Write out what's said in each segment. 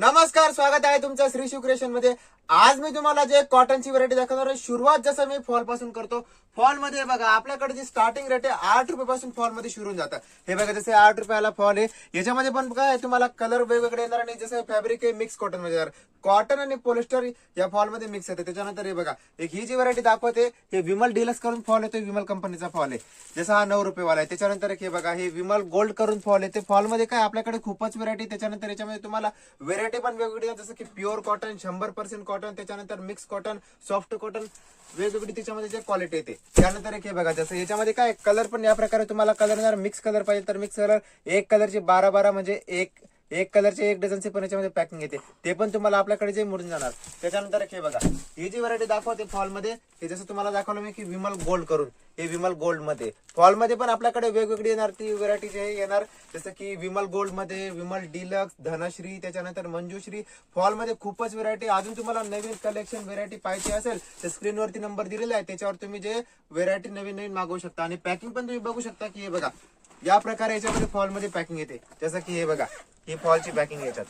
नमस्कार स्वागत आहे तुमचं श्री शिवक्रिएशनमध्ये आज मी तुम्हाला जे कॉटनची व्हरायटी दाखवणार आहे सुरुवात जसं मी फॉलपासून करतो फॉलमध्ये बघा आपल्याकडे जी स्टार्टिंग रेट आहे आठ रुपयापासून फॉलमध्ये सुरू होऊन जातं. हे बघा जसे आठ रुपयाला फॉल आहे याच्यामध्ये पण बघा तुम्हाला कलर वेगवेगळे येणार आणि जसं फॅब्रिक आहे मिक्स कॉटनमध्ये येणार. कॉटन आणि पोलिस्टर या फॉलमध्ये मिक्स येते. त्याच्यानंतर हे बघा एक ही जी व्हरायटी दाखवते हे विमल डिलक्स करून फॉल येतो विमल कंपनीचा फॉल आहे. जसा हा नऊ रुपयेवाला आहे. त्याच्यानंतर एक हे बघा हे विमल गोल्ड करून फॉल आहे. ते फॉलमध्ये काय आपल्याकडे खूपच व्हरायटी त्याच्यानंतर याच्यामध्ये तुम्हाला व्हेरायटी पण वेगवेगळी जसं की प्युअर कॉटन शंभर पर्सेंट कॉटन त्याच्यानंतर मिक्स कॉटन सॉफ्ट कॉटन वेगवेगळी त्याच्यामध्ये जे क्वालिटी येते. त्यानंतर एक हे बघा जसं याच्यामध्ये काय कलर पण या प्रकारे तुम्हाला कलर मिक्स कलर पाहिजे तर मिक्स कलर एक कलरचे बारा बारा म्हणजे एक एक कलरचे एक डझनचे पण याच्यामध्ये पॅकिंग येते. ते पण तुम्हाला आपल्याकडे जे मिळून जाणार त्याच्यानंतर एक हे बघा. ही जी व्हरायटी दाखवते फॉलमध्ये हे जसं तुम्हाला दाखवलं मी की विमल गोल्ड करून हे विमल गोल्डमध्ये. फॉलमध्ये पण आपल्याकडे वेगवेगळी येणार ती व्हरायटी जे येणार जसं की विमल गोल्डमध्ये विमल डिलक्स धनश्री त्याच्यानंतर मंजुश्री. फॉलमध्ये खूपच व्हरायटी अजून तुम्हाला नवीन कलेक्शन व्हरायटी पाहिजे असेल तर स्क्रीनवरती नंबर दिलेला आहे. त्याच्यावर तुम्ही जे व्हरायटी नवीन नवीन मागवू शकता. आणि पॅकिंग पण तुम्ही बघू शकता की हे बघा या प्रकारे याच्यामध्ये फॉलमध्ये पॅकिंग येते. जसं की हे बघा ही फॉलची पॅकिंग याच्यात.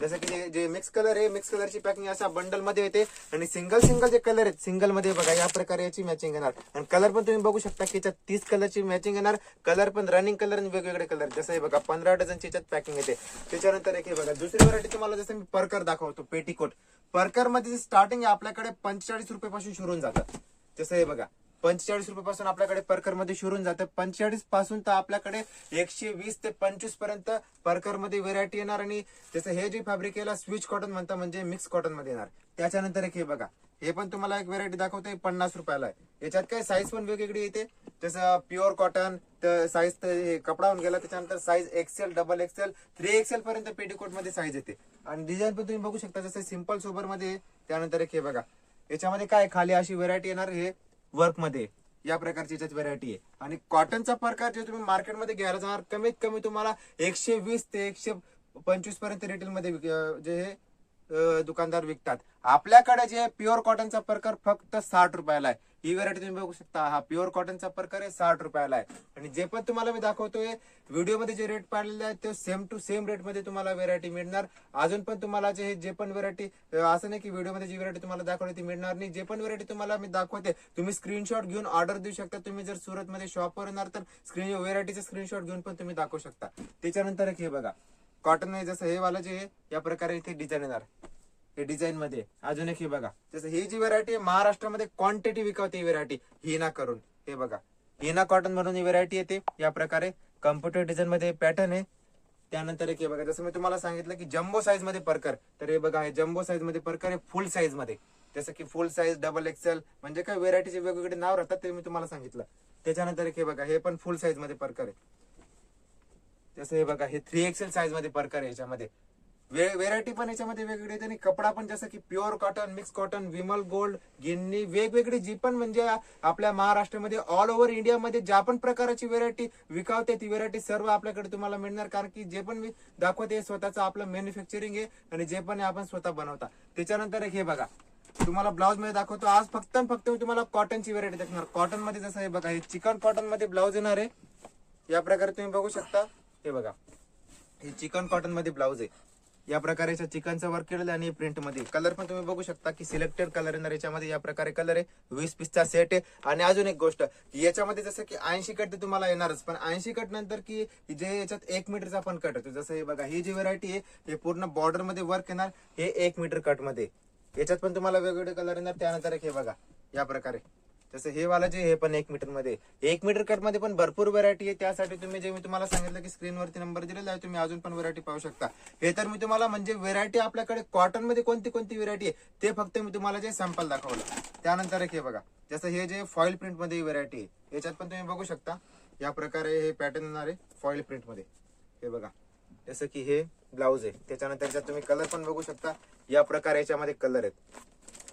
जसं की जे- जे मिक्स कलर आहे मिक्स कलरची पॅकिंग अशा बंडलमध्ये येते. आणि सिंगल सिंगल जे कलर आहेत सिंगलमध्ये बघा या प्रकारे याची मॅचिंग येणार. आणि कलर पण तुम्ही बघू शकता की याच्यात तीस कलरची मॅचिंग येणार. कलर पण रनिंग कलर आणि वेगवेगळे कलर जसं हे बघा पंधरा डझनची याच्यात पॅकिंग येते. त्याच्यानंतर एक हे बघा दुसरी व्हरायटी तुम्हाला जसं मी परकर दाखवतो पेटीकोट परकरमध्ये स्टार्टिंग आपल्याकडे पंचेचाळीस रुपयापासून सुरू होऊन जातं. जसं हे बघा पंचेचाळीस रुपयापासून आपल्याकडे परकरमध्ये शिरून जातं. पंचेचाळीसपासून तर आपल्याकडे एकशे वीस ते पंचवीसपर्यंत परकरमध्ये व्हेरायटी येणार आणि जसं हे जे फॅब्रिक याला स्विच कॉटन म्हणतात म्हणजे मिक्स कॉटनमध्ये येणार. त्याच्यानंतर एक हे बघा. हे पण तुम्हाला एक व्हेरायटी दाखवते पन्नास रुपयाला आहे. याच्यात काय साईज पण वेगवेगळी येते. जसं प्युअर कॉटन तर साईज तर हे कपडा होऊन गेला त्याच्यानंतर size XL double XL three XL पर्यंत पेटीकोटमध्ये साईज येते. आणि डिझाईन पण तुम्ही बघू शकता जसं सिंपल सोबरमध्ये त्यानंतर एक हे बघा. याच्यामध्ये काय खाली अशी व्हेरायटी येणार हे वर्कमध्ये या प्रकारची याच्यात व्हरायटी आहे. आणि कॉटनचा प्रकार जे तुम्ही मार्केटमध्ये घ्यायला जाणार कमीत कमी तुम्हाला एकशे वीस ते एकशे पंचवीसपर्यंत रिटेलमध्ये विक- जे हे दुकानदार विकतात. आपल्याकडे जे प्युअर कॉटनचा प्रकार फक्त साठ रुपयाला आहे. ही व्हरायटी तुम्ही बघू शकता. हा प्युअर कॉटनचा प्रकार आहे साठ रुपयाला आहे. आणि जे पण तुम्हाला मी दाखवतोय व्हिडिओमध्ये जे रेट पाडलेले आहेत ते सेम टू सेम रेटमध्ये तुम्हाला व्हेरायटी मिळणार. अजून पण तुम्हाला जे जे पण व्हेरायटी असं नाही की व्हिडिओमध्ये जी व्हेरायटी तुम्हाला दाखवली ती मिळणार नाही. जे पण व्हेरायटी तुम्हाला मी दाखवते तुम्ही स्क्रीनशॉट घेऊन ऑर्डर देऊ शकता. तुम्ही जर सुरतमध्ये शॉपवर येणार तर स्क्रीन व्हेरायटीचा स्क्रीनशॉट घेऊन पण तुम्ही दाखवू शकता. त्याच्यानंतर एक हे बघा. कॉटन आहे जसं हे वाला जे या प्रकारे इथे डिझाईन येणार. हे डिझाईन मध्ये अजून एक हे बघा. जसं ही जी व्हरायटी आहे महाराष्ट्रामध्ये क्वांटिटी विकवते ही व्हरायटी हिना करून. हे बघा. हिना कॉटन म्हणून ही व्हरायटी येते. या प्रकारे कम्प्युटर डिझाईन मध्ये पॅटर्न आहे. त्यानंतर एक हे बघा. जसं मी तुम्हाला सांगितलं की जम्बो साईजमध्ये परकर तर हे बघा हे जम्बो साईजमध्ये परकर आहे फुल साईजमध्ये. जसं की फुल साईज डबल एक्सेल म्हणजे काय व्हेरायटीचे वेगवेगळे नाव राहतात ते मी तुम्हाला सांगितलं. त्याच्यानंतर एक हे बघा हे पण फुल साईजमध्ये परकर आहे. जसं हे बघा हे थ्री एक्सेल साईजमध्ये परकर आहे याच्यामध्ये. व्हेरायटी पण याच्यामध्ये वेगवेगळी येते आणि कपडा पण जसं की pure cotton mix cotton Vimal gold Ginni वेगवेगळी जी पण म्हणजे आपल्या महाराष्ट्रामध्ये ऑल ओव्हर इंडियामध्ये ज्या पण प्रकारची व्हेरायटी विकावते ती व्हेरायटी सर्व आपल्याकडे तुम्हाला मिळणार. कारण की जे पण मी दाखवते स्वतःचं आपलं मॅन्युफॅक्चरिंग आहे आणि जे पण आपण स्वतः बनवता. त्याच्यानंतर एक हे बघा. तुम्हाला ब्लाऊजमध्ये दाखवतो. आज फक्त फक्त मी तुम्हाला कॉटनची व्हेरायटी दाखवणार. कॉटनमध्ये जसं हे बघा हे चिकन कॉटनमध्ये ब्लाऊज येणार आहे. या प्रकारे तुम्ही बघू शकता. हे बघा. हे चिकन कॉटनमध्ये ब्लाऊज आहे. या प्रकारे चिकनचं वर्क केलेलं आणि प्रिंटमध्ये कलर पण तुम्ही बघू शकता की सिलेक्टेड कलर येणार याच्यामध्ये या प्रकारे कलर आहे. वीस पीसचा सेट आहे. आणि अजून एक गोष्ट याच्यामध्ये जसं की ऐंशी कट ते तुम्हाला येणारच पण ऐंशी कट नंतर की जे याच्यात एक मीटरचा पण कट होतो. जसं हे बघा ही जी व्हरायटी आहे हे पूर्ण बॉर्डरमध्ये वर्क येणार हे एक मीटर कटमध्ये याच्यात पण तुम्हाला वेगवेगळे कलर येणार त्यानंतर एक हे बघा या प्रकारे. जसं हे वाला जे हे पण एक मीटरमध्ये. एक मीटर कटमध्ये पण भरपूर व्हरायटी आहे. त्यासाठी तुम्ही जे मी तुम्हाला सांगितलं की स्क्रीनवरती नंबर दिलेला आहे तुम्ही अजून पण व्हरायटी पाहू शकता. हे तर मी तुम्हाला म्हणजे व्हरायटी आपल्याकडे कॉटनमध्ये कोणती कोणती व्हरायटी आहे ते फक्त मी तुम्हाला जे सॅम्पल दाखवलं. त्यानंतर एक हे बघा. जसं हे जे फॉईल प्रिंटमध्ये व्हरायटी आहे याच्यात पण तुम्ही बघू शकता. या प्रकारे हे पॅटर्न येणार आहे फॉईल प्रिंटमध्ये. हे बघा. जसं की हे ब्लाऊज आहे. त्याच्यानंतर तुम्ही कलर पण बघू शकता. या प्रकारे याच्यामध्ये कलर आहेत.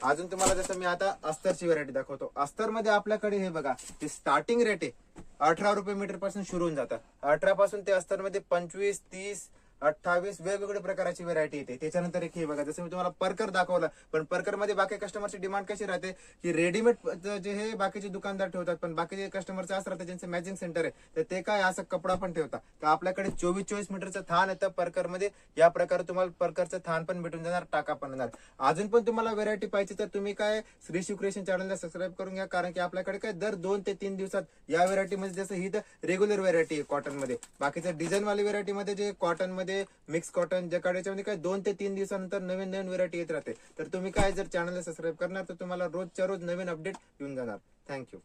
अजून तुम्हाला जसं मी आता अस्तरची व्हरायटी दाखवतो. अस्तरमध्ये आपल्याकडे हे बघा ते स्टार्टिंग रेट आहे. अठरा रुपये मीटरपासून सुरू होऊन जातं. अठरा पासून ते अस्तरमध्ये पंचवीस तीस अठ्ठावीस वेगवेगळ्या प्रकारची व्हरायटी येते. त्याच्यानंतर एक हे बघा जसं मी तुम्हाला परकर दाखवलं पण परकरमध्ये बाकी कस्टमरची डिमांड कशी राहते? की रेडीमेड जे हे बाकीचे दुकानदार ठेवतात पण बाकीचे कस्टमरचं असं राहतं ज्यांचं मॅचिंग सेंटर आहे तर ते काय असं कपडा पण ठेवतात. तर आपल्याकडे चोवीस चोवीस मीटरचं थान येतं परकरमध्ये या प्रकारे तुम्हाला परकरचं थान पण भेटून जाणार टाका पण येणार अजून पण तुम्हाला व्हरायटी पाहिजे तर तुम्ही काय श्री शिवक्रेशन चॅनलला सबस्क्राईब करून घ्या कारण की आपल्याकडे काय दर दोन ते तीन दिवसात या व्हरायटी मध्ये जसं ही तर रेग्युलर व्हरायटी आहे कॉटनमध्ये. बाकीचं डिझाईन वाली व्हरायटी मध्ये जे कॉटनमध्ये मिक्स कॉटन जकाड याच्यामध्ये काय दोन ते तीन दिवसानंतर नवीन नवीन व्हरायटी येत राहते. तर तुम्ही काय जर चॅनलला सबस्क्राईब करणार तर तुम्हाला रोजच्या रोज नवीन अपडेट येऊन जाणार. थँक्यू